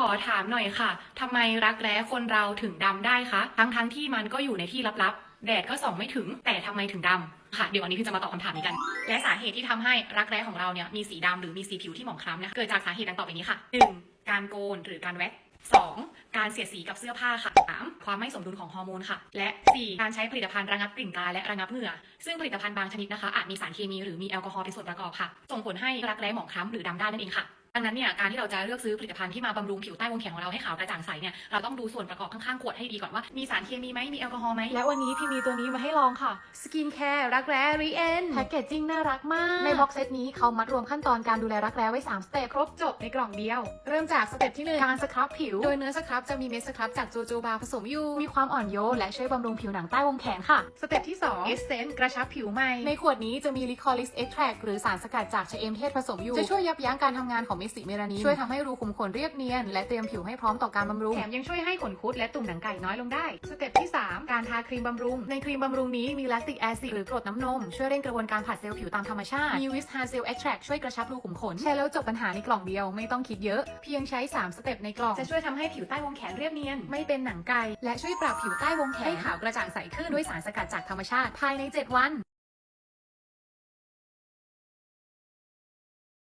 ขอถามหน่อยค่ะทำไมรักแร้คนเราถึงดำได้คะ ทั้งทั้งๆที่มันก็อยู่ในที่ลับๆ แดดก็ส่องไม่ถึง แต่ทำไมถึงดำค่ะ เดี๋ยววันนี้พี่จะมาตอบคำถามนี้กัน และสาเหตุที่ทำให้รักแร้ของเราเนี่ยมีสีดำหรือมีสีผิวที่หมองคล้ำเนี่ยเกิดจากสาเหตุดังต่อไปนี้ค่ะ 1. การโกนหรือการแว็ก 2. การเสียดสีกับเสื้อผ้าค่ะ 3. ความไม่สมดุลของฮอร์โมนค่ะ และ 4. การใช้ผลิตภัณฑ์ระงับกลิ่นกายและระงับเหงื่อ ซึ่งผลิตภัณฑ์บางชนิดนะคะอาจมีสารเคมีหรือมีแอลกอฮอล์เป็นส่วนประกอบค่ะ ส่งผลให้รักแร้หมองคล้ำหรือดำได้นั่นเองค่ะ ดังนั้นเนี่ยการที่เราจะเลือกซื้อผลิตภัณฑ์ที่มาบำรุงผิวใต้วงแขนของเราให้ขาวกระจ่างใสเนี่ยเราต้องดูส่วนประกอบข้างๆขวดให้ดีก่อนว่ามีสารเคมีไหมมีแอลกอฮอล์ไหมและวันนี้พี่มีตัวนี้มาให้ลองค่ะสกินแคร์รักแร้รีเอนแพคเกจจิ้งน่ารักมาก ในบ็อกเซตนี้เขามัดรวมขั้นตอนการดูแลรักแร้ไว้3สเต็ปครบจบในกล่องเดียว เริ่มจากสเต็ปที่1การสครับผิว โดยเนื้อสครับจะมีเม็ดสครับจากโจโจบาผสมอยู่มีความอ่อนโยนและช่วยบำรุงผิวหนังใต้วงแขนค่ะสเต็ปที่2เอสเซนต์กระชับผิวใหม่ในขวดนี้จะมีลิคอลิสเอ็กแทรหรือสารสกัดจากชะเอมเทศผสมอยู่จะช่วยยับยั้งการทำงานของม็ดสีเมลานินช่วยทำให้รูขุมขนเรียบเนียน และเตรียมผิวให้พร้อมต่อการบำรุงแถมยังช่วยให้ขนคุดและตุ่มหนังไก่น้อยลงได้ สเต็ปที่ 3 การทาครีมบำรุง ในครีมบำรุงนี้มีแลคติกแอซิดหรือกรดน้ำนม ช่วยเร่งกระบวนการผลัดเซลล์ผิวตามธรรมชาติมีวิสฮาเซลเอ็กแทรช่วยกระชับรูขุมขนใช้แล้วจบปัญหาในกล่องเดียวไม่ต้องคิดเยอะ เพียงใช้ 3 สเต็ปในกล่องจะช่วยทำให้ผิวใต้วงแขนเรียบเนียน ไม่เป็นหนังไก่และช่วยปรับผิวใต้วงแขนให้ขาวกระจ่างใสขึ้นด้วยสารสกัดจากธรรมชาติภายใน 7 วัน